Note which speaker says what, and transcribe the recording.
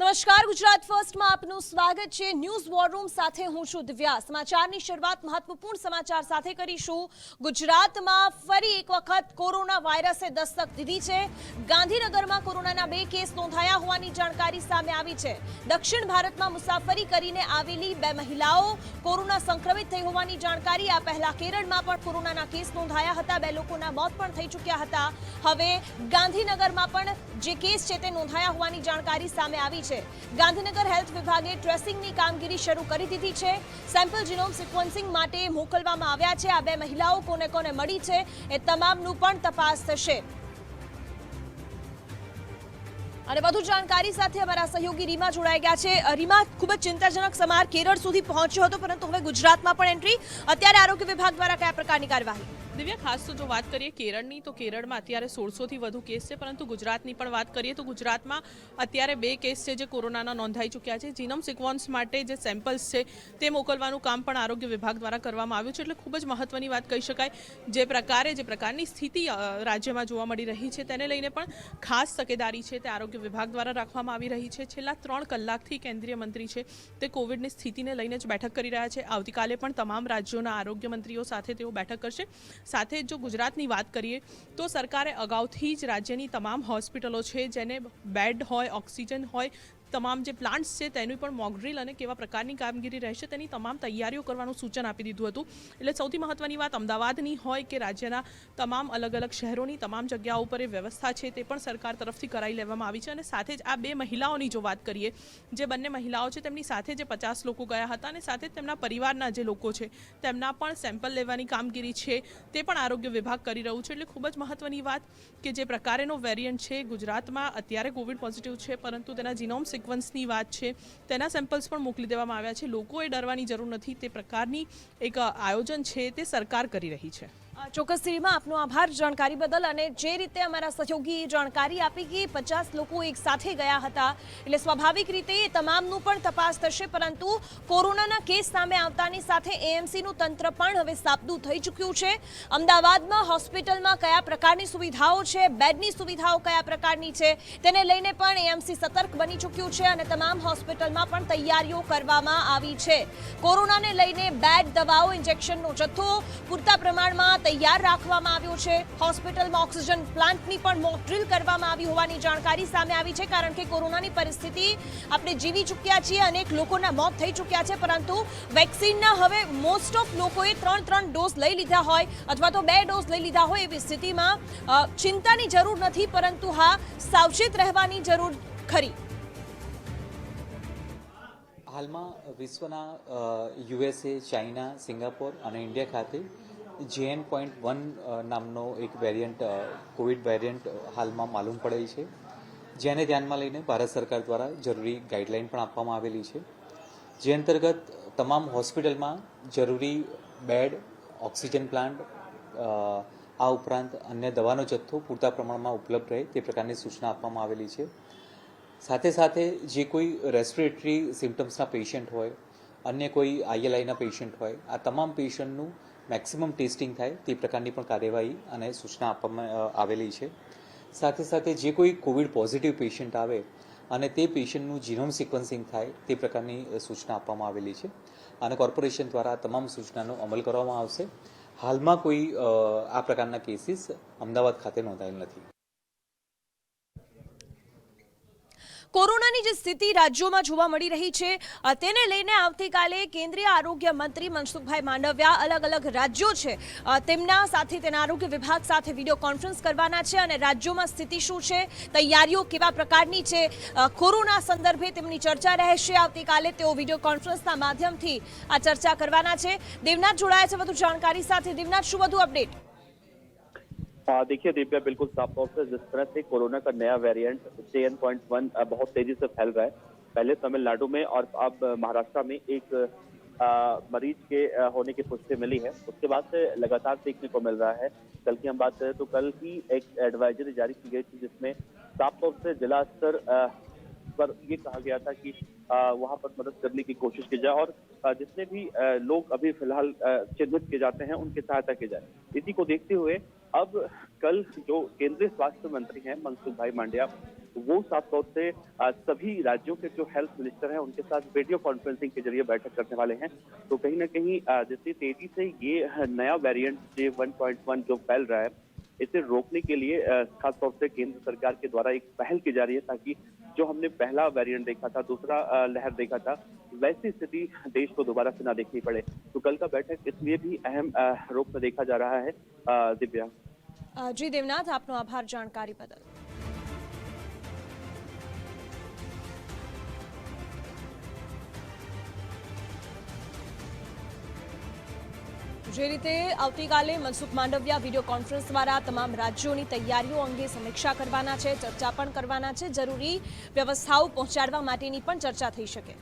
Speaker 1: નમસ્કાર, ગુજરાત ફર્સ્ટમાં આપનું સ્વાગત છે. ન્યૂઝ વોરરૂમ સાથે હું છું દિવ્યા. સમાચારની શરૂઆત મહત્વપૂર્ણ સમાચાર સાથે કરીશું. ગુજરાતમાં ફરી એક વખત કોરોના વાયરસે દસ્તક દીધી છે. ગાંધીનગરમાં કોરોનાના બે કેસ નોંધાયા હોવાની જાણકારી સામે આવી છે. દક્ષિણ ભારતમાં મુસાફરી કરીને આવેલી બે મહિલાઓ કોરોના સંક્રમિત થઈ હોવાની જાણકારી આ પહેલા કેરળમાં પણ કોરોનાના કેસ નોંધાયા હતા. બે લોકોના મોત પણ થઈ ચૂક્યા હતા. હવે ગાંધીનગરમાં પણ જે કેસ છે તે નોંધાયા હોવાની જાણકારી સામે આવી છે. ગાંધીનગર હેલ્થ વિભાગે ટ્રેસિંગની કામગીરી શરૂ કરી દીધી છે. સેમ્પલ જીનોમ સિક્વન્સિંગ માટે મોકલવામાં આવ્યા છે. આ બે મહિલાઓ કોને કોને મળી છે એ તમામનું પણ તપાસ થશે. અને વધુ જાણકારી સાથે અમારા સહયોગી રીમા જોડાઈ ગયા છે. રીમા, ખૂબ જ ચિંતાજનક સમાર કેરળ સુધી પહોંચ્યો હતો, પરંતુ હવે ગુજરાતમાં પણ એન્ટ્રી. અત્યારે આરોગ્ય વિભાગ દ્વારા કયા પ્રકારની કાર્યવાહી?
Speaker 2: દિવ્યા, ખાસ તો જો વાત કરીએ કેરળની, તો કેરળમાં અત્યારે સોળસોથી વધુ કેસ છે, પરંતુ ગુજરાતની પણ વાત કરીએ તો ગુજરાતમાં અત્યારે બે કેસ છે જે કોરોનાના નોંધાઈ ચૂક્યા છે. જીનમ સિક્વન્સ માટે જે સેમ્પલ્સ છે, તે મોકલવાનું કામ પણ આરોગ્ય વિભાગ દ્વારા કરવામાં આવ્યું છે, એટલે ખૂબ જ મહત્વની વાત કહી શકાય. જે પ્રકારે, જે પ્રકારની સ્થિતિ રાજ્યમાં જોવા મળી રહી છે, તેને લઈને પણ ખાસ તકેદારી છે તે આરોગ્ય વિભાગ દ્વારા રાખવામાં આવી રહી છે. છેલ્લા ત્રણ કલાકથી કેન્દ્રીય મંત્રી છે, તે કોવિડની સ્થિતિને લઈને જ બેઠક કરી રહ્યા છે. આવતીકાલે પણ તમામ રાજ્યોના આરોગ્ય મંત્રીઓ સાથે તેઓ બેઠક કરશે. સાથે જો ગુજરાતની વાત કરીએ, તો સરકારે અગાઉથી જ રાજ્યની તમામ હોસ્પિટલો છે જેને બેડ હોય, ઓક્સિજન હોય તમામ જે પ્લાન્ટ્સ છે તેનું પણ મોકડ્રીલ અને કેવા પ્રકારની કામગીરી રહેશે તેની તમામ તૈયારીઓ કરવાનું સૂચન આપી દીધું હતું. એટલે સૌથી મહત્વની વાત અમદાવાદની હોય કે રાજ્યના તમામ અલગ અલગ શહેરોની તમામ જગ્યાઓ ઉપર એ વ્યવસ્થા છે તે પણ સરકાર તરફથી કરાવી લેવામાં આવી છે. અને સાથે જ આ બે મહિલાઓની જો વાત કરીએ, જે બંને મહિલાઓ છે તેમની સાથે જે પચાસ લોકો ગયા હતા અને સાથે જ તેમના પરિવારના જે લોકો છે તેમના પણ સેમ્પલ લેવાની કામગીરી છે તે પણ આરોગ્ય વિભાગ કરી રહ્યું છે. એટલે ખૂબ જ મહત્વની વાત કે જે પ્રકારેનો વેરિયન્ટ છે ગુજરાતમાં અત્યારે કોવિડ પોઝિટિવ છે પરંતુ તેના જીનોમ સિક્વન્સની વાત છે, તેના સેમ્પલ્સ પણ મોકલી દેવામાં આવ્યા છે. લોકોએ ડરવાની જરૂર નથી, તે પ્રકારની એક આયોજન છે, તે સરકાર કરી રહી છે.
Speaker 1: ચોક્કસ રીમા આપનો આભાર જાણકારી બદલ અને જે રીતે અમારા સહયોગી જાણકારી આપી કે પચાસ લોકો એક સાથે ગયા હતા, એટલે સ્વાભાવિક રીતે એ તમામનું પણ તપાસ થશે, પરંતુ કોરોનાના કેસ સામે આવતાની સાથે એએમસીનું તંત્ર પણ હવે સાબદું થઈ ચૂક્યું છે. અમદાવાદમાં હોસ્પિટલમાં કયા પ્રકારની સુવિધાઓ છે, બેડની સુવિધાઓ કયા પ્રકારની છે, તેને લઈને પણ એએમસી સતર્ક બની ચૂક્યું છે અને તમામ હોસ્પિટલમાં પણ તૈયારીઓ કરવામાં આવી છે. કોરોનાને લઈને બેડ દવાઓ, ઇન્જેક્શનનો જથ્થો પૂરતા પ્રમાણમાં તૈયાર રાખવામાં આવ્યો છે. હોસ્પિટલમાં ઓક્સિજન પ્લાન્ટની પણ મોક ડ્રિલ કરવામાં આવી હોવાની જાણકારી સામે આવી છે, કારણ કે કોરોનાની પરિસ્થિતિ આપણે જીવી ચૂક્યા છીએ, અનેક લોકોના મોત થઈ ચૂક્યા છે, પરંતુ વેક્સિનના હવે મોસ્ટ ઓફ લોકોએ ત્રણ ત્રણ ડોઝ લઈ લીધા હોય અથવા તો બે ડોઝ લઈ લીધા હોય એવી સ્થિતિમાં ચિંતાની જરૂર નથી, પરંતુ હા, સાવચેત રહેવાની જરૂર ખરી.
Speaker 3: હાલમાં વિશ્વના યુએસએ ચાઇના સિંગાપોર અને ઇન્ડિયા ખાતે જેએન પોઈન્ટ વન નામનો એક વેરિયન્ટ કોવિડ વેરિયન્ટ હાલમાં માલુમ પડેલ છે. જેને ધ્યાનમાં લઈને ભારત સરકાર દ્વારા જરૂરી ગાઈડલાઇન પણ આપવામાં આવેલી છે. જે અંતર્ગત તમામ હોસ્પિટલમાં જરૂરી બેડ ઓક્સિજન પ્લાન્ટ આ ઉપરાંત અન્ય દવાનો જથ્થો પૂરતા પ્રમાણમાં ઉપલબ્ધ રહે તે પ્રકારની સૂચના આપવામાં આવેલી છે. સાથે સાથે જે કોઈ રેસ્પિરેટરી સિમ્ટમ્સના પેશન્ટ હોય, અન્ય કોઈ આઈએલઆઈના પેશન્ટ હોય, આ તમામ પેશન્ટનું મેક્સિમમ ટેસ્ટિંગ થાય તે પ્રકારની પણ કાર્યવાહી અને સૂચના આપવામાં આવેલી છે. સાથે સાથે જે કોઈ કોવિડ પોઝિટિવ પેશન્ટ આવે અને તે પેશન્ટનું જીનોમ સિક્વન્સિંગ થાય તે પ્રકારની સૂચના આપવામાં આવેલી છે. અને કોર્પોરેશન દ્વારા તમામ સૂચનાનો અમલ કરવામાં આવશે. હાલમાં કોઈ આ પ્રકારના કેસીસ અમદાવાદ ખાતે નોંધાયેલ નથી.
Speaker 1: કોરોનાની જે સ્થિતિ રાજ્યોમાં જોવા મળી રહી છે તેને લઈને આવતીકાલે કેન્દ્રીય આરોગ્ય મંત્રી મનસુખભાઈ માંડવિયા અલગ અલગ રાજ્યો છે તેમના સાથે તેના આરોગ્ય વિભાગ સાથે વીડિયો કોન્ફરન્સ કરવાના છે અને રાજ્યોમાં સ્થિતિ શું છે, તૈયારીઓ કેવા પ્રકારની છે કોરોના સંદર્ભે તેમની ચર્ચા રહેશે. આવતીકાલે તેઓ વીડિયો કોન્ફરન્સના માધ્યમથી આ ચર્ચા કરવાના છે. દેવનાથ જોડાયા છે, વધુ જાણકારી સાથે. દેવનાથ, શું વધુ અપડેટ?
Speaker 4: देखिए दिव्या बिल्कुल साफ़ तौर से जिस तरह से कोरोना का नया variant J N point one बहुत तेज़ी से फैल रहा है। पहले तमिलनाडु में और अब महाराष्ट्र में एक अ, मरीज़ के अ, होने की पुष्टि मिली है। उसके बाद से लगातार देखने को मिल रहा है। कल की हम बात करें तो कल ही एक एडवाइजरी जारी की गई थी जिसमें साफ़ तौर से जिला स्तर पर ये कहा गया था कि वहाँ पर मदद करने की कोशिश की जाए और जितने भी लोग अभी फ़िलहाल चिन्हित किए जाते हैं उनकी सहायता की जाए। इसी को देखते हुए अब कल जो केंद्रीय स्वास्थ्य मंत्री हैं मनसुख भाई मांडिया, वो साफ़ तौर से सभी राज्यों के जो हेल्थ मिनिस्टर हैं, उनके साथ वीडियो कॉन्फ्रेंसिंग के ज़रिए बैठक करने वाले हैं। तो कहीं ना कहीं जितनी तेज़ी से ये नया वेरिएंट जे 1.1 जो फैल रहा है, इसे रोकने के लिए खासतौर से केंद्र सरकार के द्वारा एक पहल की जा रही है ताकि जो हमने पहला वेरिएंट देखा था, दूसरा लहर देखा था, वैसी स्थिति देश को दोबारा से ना देखनी पड़े। तो कल का बैठक इसलिए भी अहम रूप से देखा जा रहा है दिव्या।
Speaker 1: जी देवनाथ आपनो आभार जानकारी बदल। જે રીતે આવતીકાલે મનસુખ માંડવિયા વીડિયો કોન્ફરન્સ દ્વારા તમામ રાજ્યોની તૈયારીઓ અંગે સમીક્ષા કરવાના છે, ચર્ચા પણ કરવાના છે. જરૂરી વ્યવસ્થાઓ પહોંચાડવા માટેની પણ ચર્ચા થઈ શકે.